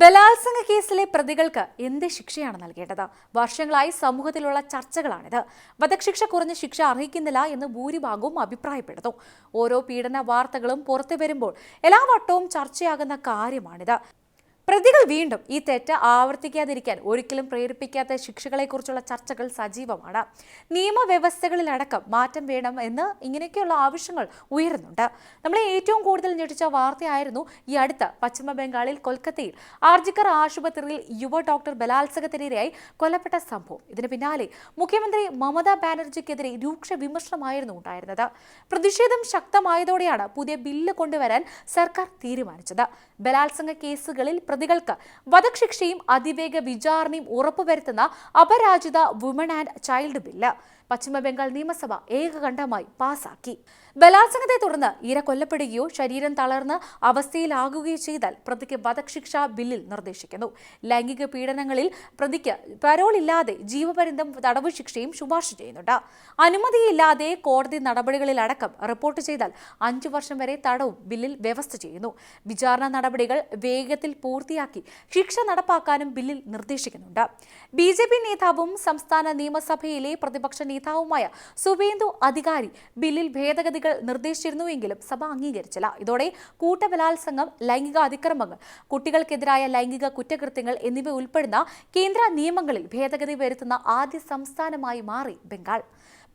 ബലാത്സംഗ കേസിലെ പ്രതികൾക്ക് എന്ത് ശിക്ഷയാണ് നൽകേണ്ടത്? വർഷങ്ങളായി സമൂഹത്തിലുള്ള ചർച്ചകളാണിത്. വധശിക്ഷ കുറഞ്ഞ ശിക്ഷ അർഹിക്കുന്നില്ല എന്ന് ഭൂരിഭാഗവും അഭിപ്രായപ്പെടുന്നു. ഓരോ പീഡന വാർത്തകളും പുറത്തു വരുമ്പോൾ എല്ലാ വട്ടവും ചർച്ചയാകുന്ന കാര്യമാണിത്. പ്രതികൾ വീണ്ടും ഈ തെറ്റ് ആവർത്തിക്കാതിരിക്കാൻ ഒരിക്കലും പ്രേരിപ്പിക്കാത്ത ശിക്ഷകളെക്കുറിച്ചുള്ള ചർച്ചകൾ സജീവമാണ്. നിയമവ്യവസ്ഥകളിലടക്കം മാറ്റം വേണം എന്ന് ഇങ്ങനെയൊക്കെയുള്ള ആവശ്യങ്ങൾ ഉയരുന്നുണ്ട്. നമ്മളെ ഏറ്റവും കൂടുതൽ ഞെട്ടിച്ച വാർത്തയായിരുന്നു ഈ അടുത്ത പശ്ചിമ ബംഗാളിൽ കൊൽക്കത്തയിൽ. ആർജിക്കർ ആശുപത്രിയിൽ യുവ ഡോക്ടർ ബലാത്സംഗത്തിനിരയായി കൊല്ലപ്പെട്ട സംഭവം. ഇതിന് പിന്നാലെ മുഖ്യമന്ത്രി മമതാ ബാനർജിക്കെതിരെ രൂക്ഷ വിമർശനമായിരുന്നു ഉണ്ടായിരുന്നത്. പ്രതിഷേധം ശക്തമായതോടെയാണ് പുതിയ ബില്ല് കൊണ്ടുവരാൻ സർക്കാർ തീരുമാനിച്ചത്. ബലാത്സംഗ കേസുകളിൽ പ്രതികൾക്ക് വധശിക്ഷയും അതിവേഗ വിചാരണയും ഉറപ്പുവരുത്തുന്ന Aparajita woman and child bill Paschimbangal നിയമസഭ ഏകകണ്ഠമായി പാസാക്കി. ബലാത്സംഗത്തെ തുടർന്ന് ഇര കൊല്ലപ്പെടുകയോ ശരീരം തളർന്ന് അവസ്ഥയിലാകുകയോ ചെയ്താൽ പ്രതിക്ക് വധശിക്ഷ ബില്ലിൽ നിർദ്ദേശിക്കുന്നു. ലൈംഗിക പീഡനങ്ങളിൽ പ്രതിക്ക് പരോളില്ലാതെ ജീവപര്യന്തം തടവ് ശിക്ഷയും ശുപാർശ ചെയ്യുന്നുണ്ട്. അനുമതിയില്ലാതെ കോടതി നടപടികളിലടക്കം റിപ്പോർട്ട് ചെയ്താൽ അഞ്ചു വർഷം വരെ തടവും ബില്ലിൽ വ്യവസ്ഥ ചെയ്യുന്നു. വിചാരണ നടപടികൾ വേഗത്തിൽ പൂർത്തിയാക്കി ശിക്ഷ നടപ്പാക്കാനും ബില്ലിൽ നിർദ്ദേശിക്കുന്നുണ്ട്. ബി ജെ പി നേതാവും സംസ്ഥാന നിയമസഭയിലെ പ്രതിപക്ഷ നേതാവുമായ സുവേന്ദു അധികാരി ബില്ലിൽ ഭേദഗതികൾ നിർദ്ദേശിച്ചിരുന്നുവെങ്കിലും സഭ അംഗീകരിച്ചില്ല. ഇതോടെ കൂട്ടബലാത്സംഗം ലൈംഗിക അതിക്രമങ്ങൾ കുട്ടികൾക്കെതിരായ ലൈംഗിക കുറ്റകൃത്യങ്ങൾ എന്നിവ ഉൾപ്പെടുന്ന കേന്ദ്ര നിയമങ്ങളിൽ ഭേദഗതി വരുത്തുന്ന ആദ്യ സംസ്ഥാനമായി മാറി Bengal.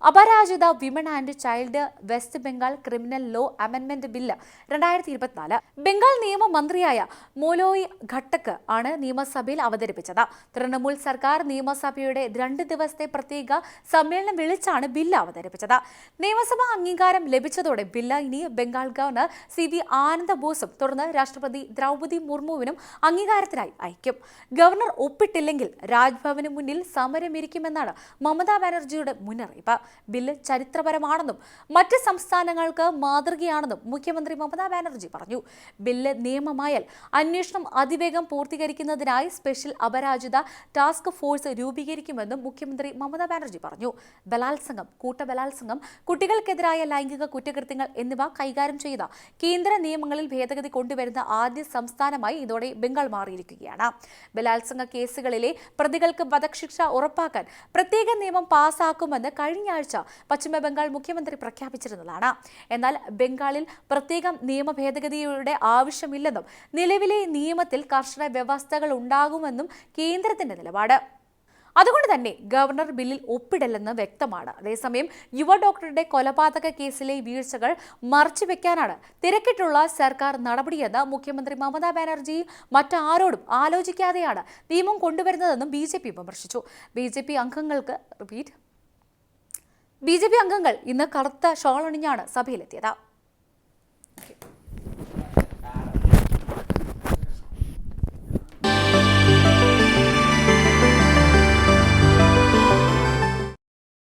Aparajita women and child west Bengal criminal law അമെൻമെന്റ് bill രണ്ടായിരത്തി ഇരുപത്തിനാല് ബംഗാൾ നിയമമന്ത്രിയായ മോലോയ് ഘട്ടക്ക് ആണ് നിയമസഭയിൽ അവതരിപ്പിച്ചത്. തൃണമൂൽ സർക്കാർ നിയമസഭയുടെ രണ്ട് ദിവസത്തെ പ്രത്യേക സമ്മേളനം വിളിച്ചാണ് ബില്ല് അവതരിപ്പിച്ചത്. നിയമസഭാ അംഗീകാരം ലഭിച്ചതോടെ ബില്ല ഇനി ബംഗാൾ ഗവർണർ സി വി ആനന്ദ ബോസും തുടർന്ന് രാഷ്ട്രപതി ദ്രൗപതി മുർമുവിനും അംഗീകാരത്തിനായി അയക്കും. ഗവർണർ ഒപ്പിട്ടില്ലെങ്കിൽ രാജ്ഭവന് മുന്നിൽ സമരമിരിക്കുമെന്നാണ് മമതാ ബാനർജിയുടെ മുന്നറിയിപ്പ്. ബില്ല് ചരിത്രപരമാണെന്നും മറ്റ് സംസ്ഥാനങ്ങൾക്ക് മാതൃകയാണെന്നും മുഖ്യമന്ത്രി മമതാ ബാനർജി പറഞ്ഞു. ബില്ല് നിയമമായാൽ അന്വേഷണം അതിവേഗം പൂർത്തീകരിക്കുന്നതിനായി സ്പെഷ്യൽ അപരാജിത ടാസ്ക് ഫോഴ്സ് രൂപീകരിക്കുമെന്നും മുഖ്യമന്ത്രി മമതാ ബാനർജി പറഞ്ഞു. ബലാത്സംഗം കൂട്ടബലാത്സംഗം കുട്ടികൾക്കെതിരായ ലൈംഗിക കുറ്റകൃത്യങ്ങൾ എന്നിവ കൈകാര്യം ചെയ്ത കേന്ദ്ര നിയമങ്ങളിൽ ഭേദഗതി കൊണ്ടുവരുന്ന ആദ്യ സംസ്ഥാനമായി ഇതോടെ ബംഗാൾ മാറിയിരിക്കുകയാണ്. ബലാത്സംഗ കേസുകളിലെ പ്രതികൾക്ക് വധശിക്ഷ ഉറപ്പാക്കാൻ പ്രത്യേക നിയമം പാസാക്കുമെന്ന് കഴിഞ്ഞ ആഴ്ച പശ്ചിമ ബംഗാൾ മുഖ്യമന്ത്രി പ്രഖ്യാപിച്ചിരുന്നതാണ്. എന്നാൽ ബംഗാളിൽ പ്രത്യേകം നിയമ ഭേദഗതിയുടെ ആവശ്യമില്ലെന്നും നിലവിലെ നിയമത്തിൽ കർശന വ്യവസ്ഥകൾ ഉണ്ടാകുമെന്നും കേന്ദ്രത്തിന്റെ നിലപാട്. അതുകൊണ്ട് തന്നെ ഗവർണർ ബില്ലിൽ ഒപ്പിടില്ലെന്ന് വ്യക്തമാണ്. അതേസമയം യുവ ഡോക്ടറുടെ കൊലപാതക കേസിലെ വീഴ്ചകൾ മറച്ചുവെക്കാനാണ് തിരക്കിട്ടുള്ള സർക്കാർ നടപടിയെന്ന് മുഖ്യമന്ത്രി മമതാ ബാനർജി മറ്റാരോടും ആലോചിക്കാതെയാണ് നിയമം കൊണ്ടുവരുന്നതെന്നും ബി വിമർശിച്ചു. ബി അംഗങ്ങൾക്ക് റിപ്പീറ്റ്. ബി അംഗങ്ങൾ ഇന്ന് കറുത്ത ഷോൾ അണിഞ്ഞാണ് സഭയിലെത്തിയത്.